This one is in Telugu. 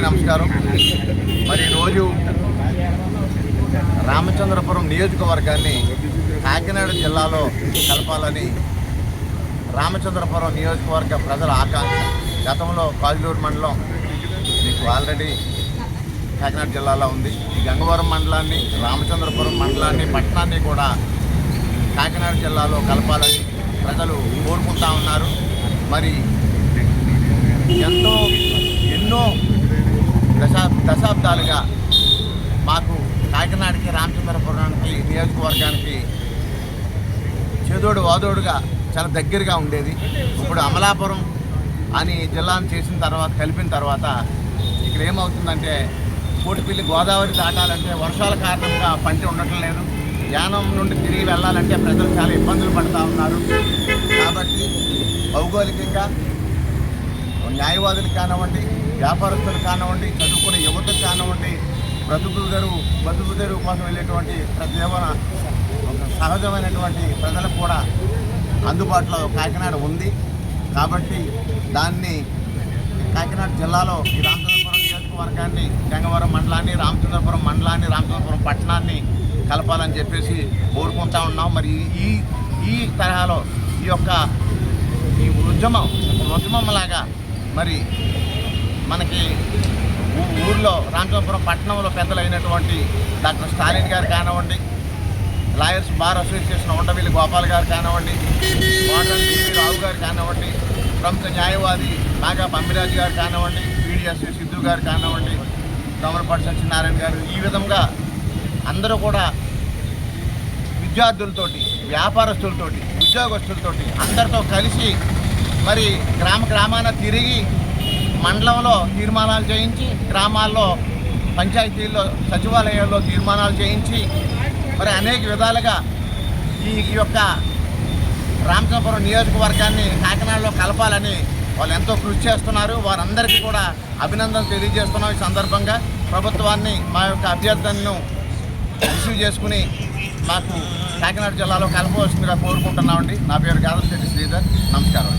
అందరికీ నమస్కారం. మరి ఈరోజు రామచంద్రపురం నియోజకవర్గాన్ని కాకినాడ జిల్లాలో కలపాలని రామచంద్రపురం నియోజకవర్గ ప్రజల ఆకాంక్ష. గతంలో కాజులూరు మండలం మీకు ఆల్రెడీ కాకినాడ జిల్లాలో ఉంది. ఈ గంగవరం మండలాన్ని రామచంద్రపురం మండలాన్ని పట్టణాన్ని కూడా కాకినాడ జిల్లాలో కలపాలని ప్రజలు కోరుకుంటా ఉన్నారు. మరి ఎంతో ఎన్నో దశా దశాబ్దాలుగా మాకు కాకినాడకి రామచంద్రపురానికి నియోజకవర్గానికి చేదోడు వాదోడుగా చాలా దగ్గరగా ఉండేది. ఇప్పుడు అమలాపురం అని జిల్లాను చేసిన తర్వాత కలిపిన తర్వాత ఇక్కడ ఏమవుతుందంటే కోటిపల్లి గోదావరి దాటాలంటే వర్షాల కారణంగా పంట ఉండటం లేదు. యానం నుండి తిరిగి వెళ్ళాలంటే ప్రజలు చాలా ఇబ్బందులు పడుతూ ఉన్నారు. కాబట్టి భౌగోళికంగా న్యాయవాదులు కానివ్వండి వ్యాపారస్తులు కానివ్వండి చదువుకునే యువతకు కానివ్వండి బ్రతుకు గారు బతుకు తెరువు కోసం వెళ్ళేటువంటి ప్రజీవన ఒక సహజమైనటువంటి ప్రజలకు కూడా అందుబాటులో కాకినాడ ఉంది. కాబట్టి దాన్ని కాకినాడ జిల్లాలో ఈ రామచంద్రపురం నియోజకవర్గాన్ని గంగవరం మండలాన్ని రామచంద్రపురం మండలాన్ని రామచంద్రపురం పట్టణాన్ని కలపాలని చెప్పేసి కోరుకుంటా ఉన్నాం. మరి ఈ ఈ తరహాలో ఈ యొక్క ఈ ఉద్యమం ఉద్యమం లాగా మరి మనకి ఊళ్ళో ఊర్లో రామచంద్రపురం పట్టణంలో పెద్దలైనటువంటి డాక్టర్ స్టాలిన్ గారు కానివ్వండి lawyers bar association Undavalli Gopal గారు కానివ్వండి మోడల్ టీవీ రావు గారు కానివ్వండి ప్రముఖ న్యాయవాది నాగా పంపిరాజు గారు కానివ్వండి పీడిఎస్ సిద్ధు గారు కానివ్వండి దమరపాటి సత్యనారాయణ గారు ఈ విధంగా అందరూ కూడా విద్యార్థులతోటి వ్యాపారస్తులతోటి ఉద్యోగస్తులతోటి అందరితో కలిసి మరి గ్రామ గ్రామాన తిరిగి మండలంలో తీర్మానాలు చేయించి గ్రామాల్లో పంచాయతీల్లో సచివాలయాల్లో తీర్మానాలు చేయించి మరి అనేక విధాలుగా ఈ యొక్క రామచంద్రపురం నియోజకవర్గాన్ని కాకినాడలో కలపాలని వాళ్ళు ఎంతో కృషి చేస్తున్నారు. వారందరికీ కూడా అభినందనలు తెలియజేస్తున్నాం ఈ సందర్భంగా. ప్రభుత్వాన్ని మా యొక్క అభ్యర్థనను రిసీవ్ చేసుకుని మాకు కాకినాడ జిల్లాలో కలపవలసిందిగా కోరుకుంటున్నామండి. నా పేరు గాదశెట్టి శ్రీధర్. నమస్కారం